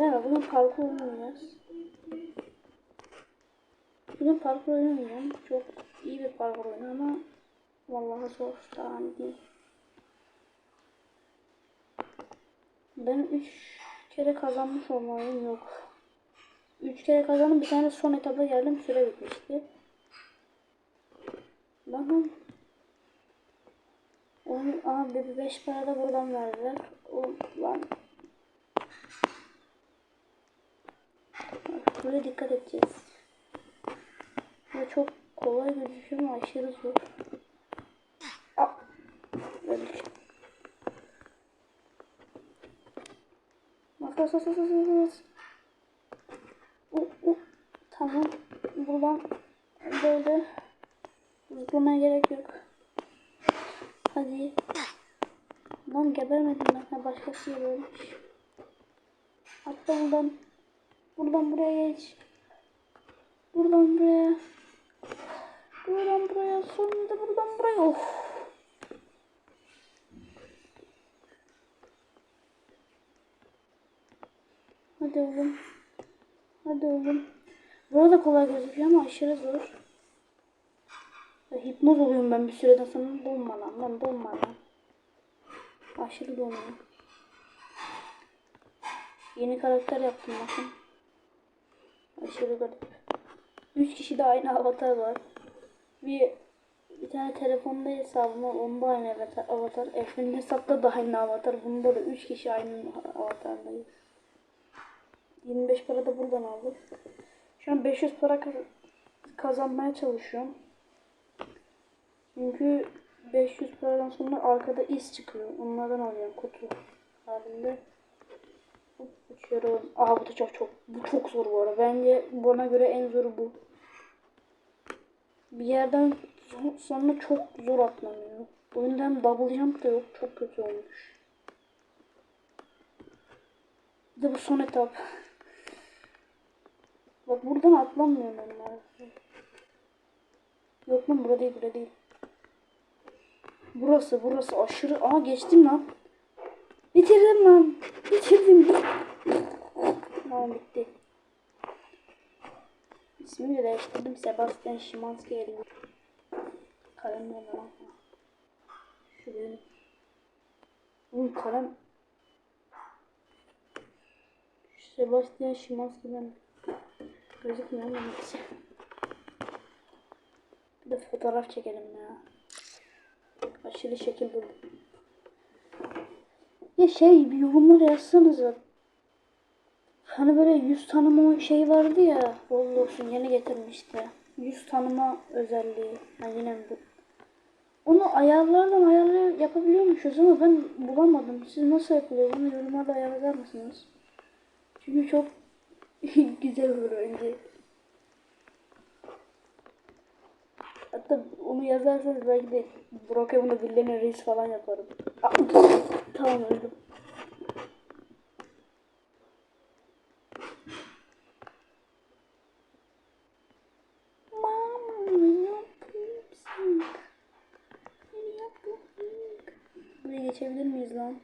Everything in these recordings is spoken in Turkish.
Ben bugün parkur oynayacağız. Bugün parkur oynayacağım. Çok iyi bir parkur oyunu ama vallahi zor iyi değil. Ben 3 kere kazanmış olmalıyım yok. 3 kere kazandım bir tane son etapa geldim süre bitmişti. Bakın. Onu abi 5 para da buradan verdiler. O lan. Buraya dikkat edeceğiz. Bu çok kolay gözüküyor ama aşırı zor. Aa, öldük. Bak bas bas. Uh, uh. Tamam. Buradan böyle zıplamaya gerek yok. Hadi. Lan gebermedim ben. Başkası gebirmiş. Atla buradan. Buradan buraya geç. Buradan buraya. Buradan buraya. Sonunda buradan buraya. Of. Hadi oğlum. Hadi oğlum. Burada kolay gözüküyor ama aşırı zor. Hipnoz oluyorum ben bir süreden sonra. Dolma lan. Lan dolma lan. Aşırı dolmuyor. Yeni karakter yaptım bakın. Aşırı garip. Üç kişi de aynı avatar var. Bir bir tane telefonda hesabım var. Onda aynı avatar. Efe'nin hesapta da aynı avatar. Bunda da üç kişi aynı avatardayız. 25 para da buradan aldık. Şu an 500 para kaz- kazanmaya çalışıyorum. Çünkü 500 paradan sonra arkada iz çıkıyor. Onlardan alıyorum kutu halinde. Uçuyorum. Aa bu da çok çok bu çok zor bu arada. Bence bana göre en zoru bu. Bir yerden so- sonra çok zor atlanıyor. Oyunda hem double jump da yok. Çok kötü olmuş. Bir de bu son etap. Bak buradan atlamıyorum onlar. Yok lan burada değil burada değil. Burası burası aşırı. Aa geçtim lan. Bitirdim lan. Bitirdim. Tamam bitti. İsmini de değiştirdim. Sebastian Szymanski elini. Kalem nerede lan? Şu benim. Oğlum kalem. Şu Sebastian Szymanski'den gözükmüyor neyse. Bir de fotoğraf çekelim ya. Aşırı şekil buldum. Ya şey bir yorumlara yazsanıza. Hani böyle yüz tanıma şey vardı ya. Roblox'un yeni getirmişti. Yüz tanıma özelliği. Ha yine mi? Onu ayarlardan ayarlar yapabiliyormuşuz ama ben bulamadım. Siz nasıl yapılıyor? Bunu yorumlarda yazar mısınız? Çünkü çok güzel olur bence. Hatta onu yazarsanız belki de Brokeman'da birilerine reis falan yaparım. Aa, tamam öldüm. Mama ne yapıyorsun? Ne yapıyorsun? Buraya geçebilir miyiz lan?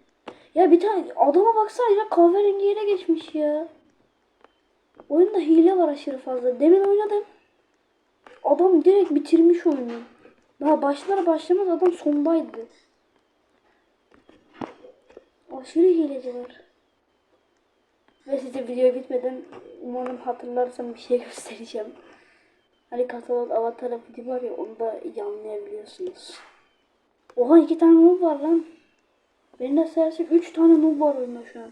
Ya bir tane adama baksana ya kahverengi yere geçmiş ya. Oyunda hile var aşırı fazla. Demin oynadım. Adam direkt bitirmiş oyunu. Daha başlar başlamaz adam sondaydı. Aşırı hileci var. Ve size video bitmeden umarım hatırlarsam bir şey göstereceğim. Hani katalog avatar video var ya onu da iyi anlayabiliyorsunuz. Oha iki tane noob var lan. Benim de sayarsak üç tane noob var oyunda şu an.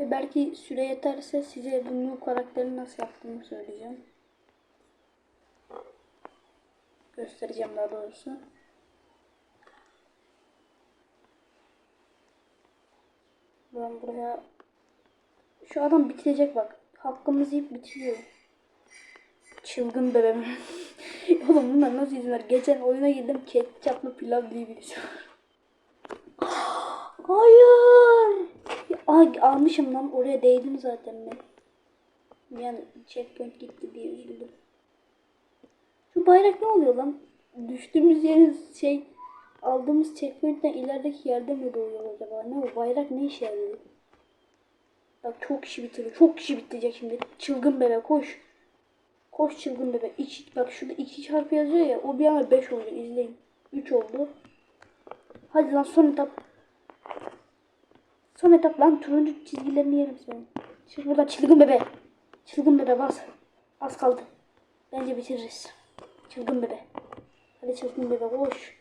Ve belki süre yeterse size bu noob karakterini nasıl yaptığımı söyleyeceğim. Göstereceğim daha doğrusu. Ben buraya... Şu adam bitirecek bak. Hakkımızı yiyip bitiriyor. Çılgın bebem. Oğlum bunlar nasıl izler? Geçen oyuna girdim ketçaplı pilav diye birisi var. Hayır. Ay, almışım lan oraya değdim zaten ben. Yani checkpoint gitti diye üzüldüm. Şu bayrak ne oluyor lan? Düştüğümüz yerin şey aldığımız checkpoint'ten ilerideki yerde mi doğuyor acaba? Ne o bayrak ne işe yarıyor? Bak çok kişi bitiriyor. Çok kişi bitirecek şimdi. Çılgın bebe koş. Koş çılgın bebe. İki, bak şurada iki çarpı yazıyor ya. O bir anda beş oluyor. İzleyin. Üç oldu. Hadi lan son etap. Son etap lan turuncu çizgilerini yerim senin. Çık buradan çılgın bebe. Çılgın bebe bas. Az kaldı. Bence bitiririz. Çılgın bebe. Hadi çılgın bebe koş.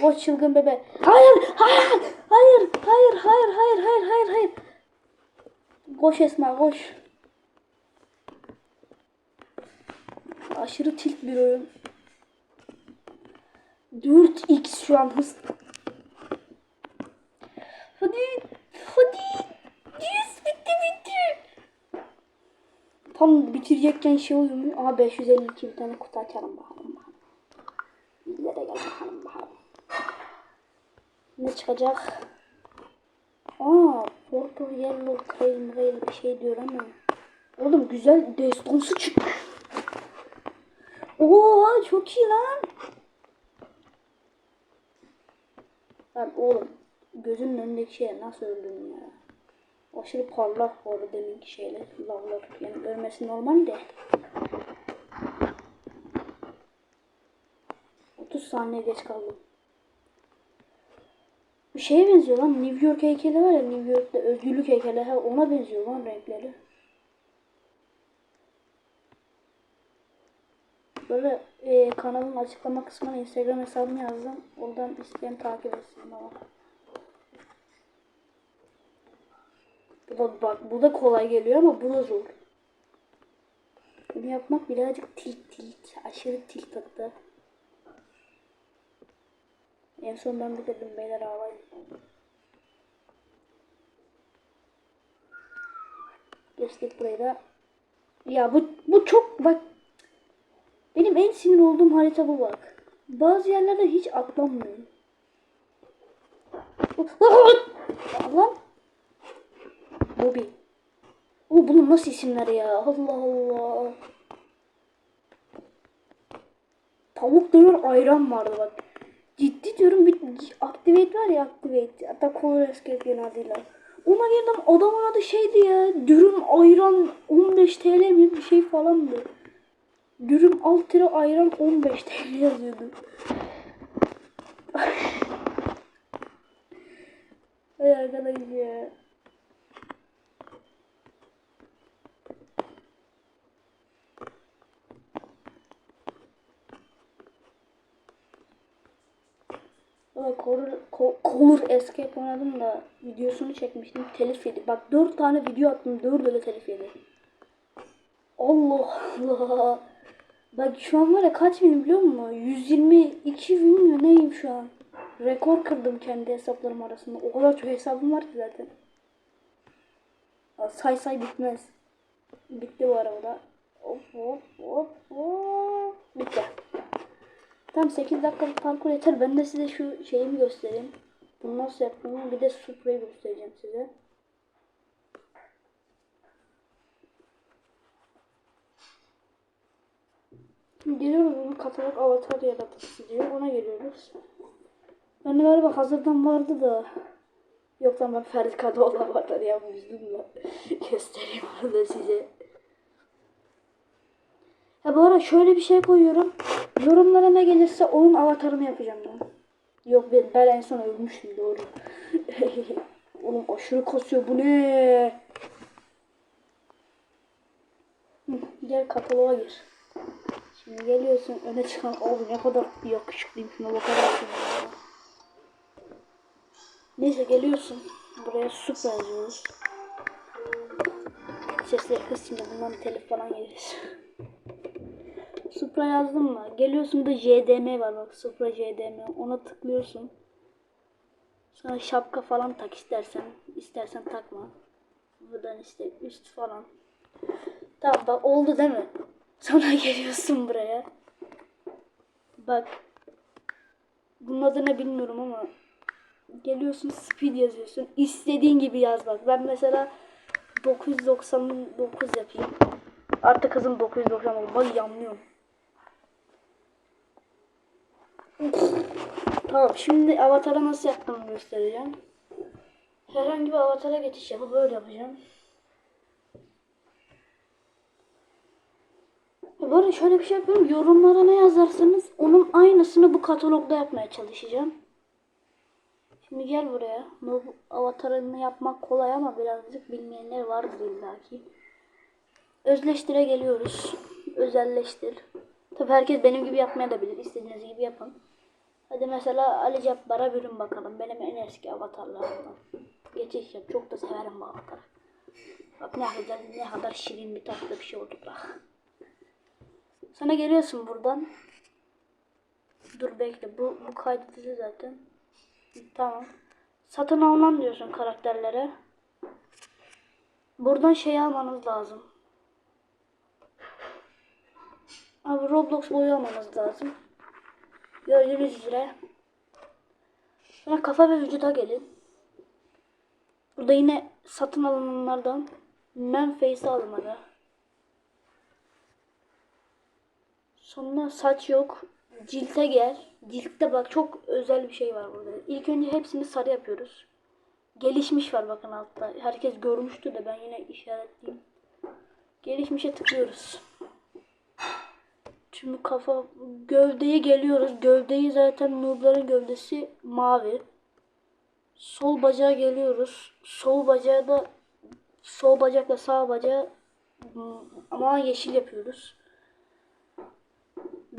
Koş çılgın bebe. Hayır, hayır, hayır, hayır, hayır, hayır, hayır, hayır. Koş Esma koş. Aşırı tilt bir oyun. 4x şu an hız. Hadi, hadi. Yes, bitti bitti. Tam bitirecekken şey oluyor mu? Aha 552 bir tane kutu açalım bakalım. Bizlere gel bakalım bakalım. Ne çıkacak? Aa, Purple Yellow Cream Rail bir şey diyor ama. Oğlum güzel destansı çıktı. Oo çok iyi lan. Lan oğlum gözünün önündeki şeye nasıl öldün ya? Aşırı parlak bu arada deminki şeyler, lavlar. Yani ölmesi normal de. 30 saniye geç kaldım. Bir şeye benziyor lan. New York heykeli var ya New York'ta özgürlük heykeli. Ha, ona benziyor lan renkleri. Böyle e, kanalın açıklama kısmına Instagram hesabımı yazdım. Oradan isteyen takip etsin bana. Bu da bak bu da kolay geliyor ama bu da zor. Bunu yapmak birazcık tilt tilt. Aşırı tilt hatta. En son ben bitirdim beyler ağlayın. Geçtik burayı da. Ya bu, bu çok bak. Benim en sinir olduğum harita bu bak. Bazı yerlerde hiç atlanmıyor. Lan. Bobby. O bunun nasıl isimler ya? Allah Allah. Tavuk döner ayran vardı bak. Ciddi diyorum bir Activate var ya Activate. Hatta Color Escape yeni adıyla. Ona girdim adamın adı şeydi ya. Dürüm ayran 15 TL mi bir şey falandı. Dürüm alt lira ayran 15 TL yazıyordu. Ay arkadaş ya. Valla Co- Color Escape oynadım da videosunu çekmiştim. Telif yedi. Bak 4 tane video attım. 4'ü de telif yedi. Allah Allah. Bak şu an var ya kaç bin biliyor musun? 122 bin mi neyim şu an? Rekor kırdım kendi hesaplarım arasında. O kadar çok hesabım var ki zaten. Say say bitmez. Bitti bu arada. Hop hop hop hop. Bitti. Tam 8 dakikalık parkur yeter. Ben de size şu şeyimi göstereyim. Bunu nasıl yaptığımı bir de Supra'yı göstereceğim size. Şimdi geliyoruz bunu katalog avatar yaratıcısı diyor. Ona geliyoruz. Ben galiba hazırdan vardı da. Yok lan ben Ferdi Kadıoğlu avatar yapmıştım da. Göstereyim arada size. Ya bu ara şöyle bir şey koyuyorum. Yorumlara ne gelirse onun avatarını yapacağım ben. Yok ben, ben en son ölmüştüm doğru. Oğlum aşırı kasıyor bu ne? Gel kataloğa gir. Şimdi geliyorsun öne çıkan oğlum ne kadar yakışıklıyım şuna bakar mısın ya? Neyse geliyorsun. Buraya Supra yazıyoruz. Sesleri kız şimdi bundan telif falan yeriz. Supra yazdım mı? Geliyorsun da JDM var bak Supra JDM. Ona tıklıyorsun. Sonra şapka falan tak istersen. istersen takma. Buradan işte üst falan. Tamam bak oldu değil mi? Sonra geliyorsun buraya. Bak. Bunun adını bilmiyorum ama geliyorsun speed yazıyorsun. İstediğin gibi yaz bak. Ben mesela 999 yapayım. Artık kızım 990 oldu. Bak yanlıyorum. Tamam şimdi avatara nasıl yaptığımı göstereceğim. Herhangi bir avatara geçiş yapıp böyle yapacağım. Ya Böyle şöyle bir şey yapıyorum. Yorumlara ne yazarsanız onun aynısını bu katalogda yapmaya çalışacağım. Şimdi gel buraya. Bu avatarını yapmak kolay ama birazcık bilmeyenler vardır illaki. Özleştire geliyoruz. Özelleştir. Tabi herkes benim gibi yapmaya da bilir. İstediğiniz gibi yapın. Hadi mesela Ali Cabbar'a bürün bakalım. Benim en eski avatarlarımdan. Geçiş yap. Çok da severim bu avatarı. Bak ne kadar, ne kadar şirin bir tatlı bir şey oldu bak. Sana geliyorsun buradan. Dur bekle. Bu, bu kaydedildi zaten. Tamam. Satın alınan diyorsun karakterlere. Buradan şey almanız lazım. Abi Roblox boyu almanız lazım. Gördüğünüz üzere. Sonra kafa ve vücuda gelin. Burada yine satın alınanlardan Man Face'i Sonra saç yok. Cilte gel. Ciltte bak çok özel bir şey var burada. İlk önce hepsini sarı yapıyoruz. Gelişmiş var bakın altta. Herkes görmüştür de ben yine işaretleyeyim. Gelişmişe tıklıyoruz. Şimdi kafa gövdeye geliyoruz. Gövdeyi zaten noobların gövdesi mavi. Sol bacağa geliyoruz. Sol bacağı da sol bacakla sağ bacağı ama yeşil yapıyoruz.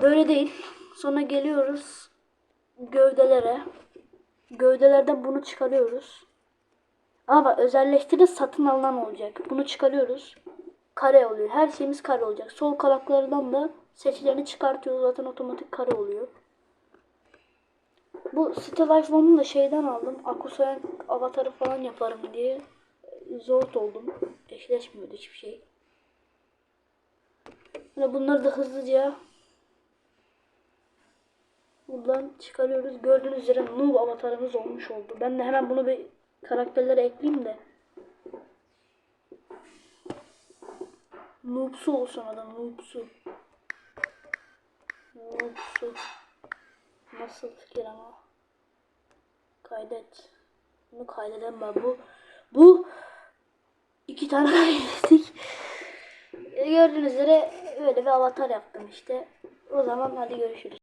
Böyle değil. Sonra geliyoruz gövdelere. Gövdelerden bunu çıkarıyoruz. Ama bak özelleştiri satın alınan olacak. Bunu çıkarıyoruz. Kare oluyor. Her şeyimiz kare olacak. Sol kanatlardan da seçilerini çıkartıyoruz. Zaten otomatik kare oluyor. Bu Still Life One'u da şeyden aldım. Akusoyan avatarı falan yaparım diye. Zor oldum. Eşleşmiyordu hiçbir şey. Bunları da hızlıca buradan çıkarıyoruz. Gördüğünüz üzere noob avatarımız olmuş oldu. Ben de hemen bunu bir karakterlere ekleyeyim de. Noobsu olsun adam noobsu. Noobsu. Nasıl fikir ama. Kaydet. Bunu kaydeden ben bu. Bu iki tane kaydettik. Gördüğünüz üzere böyle bir avatar yaptım işte. O zaman hadi görüşürüz.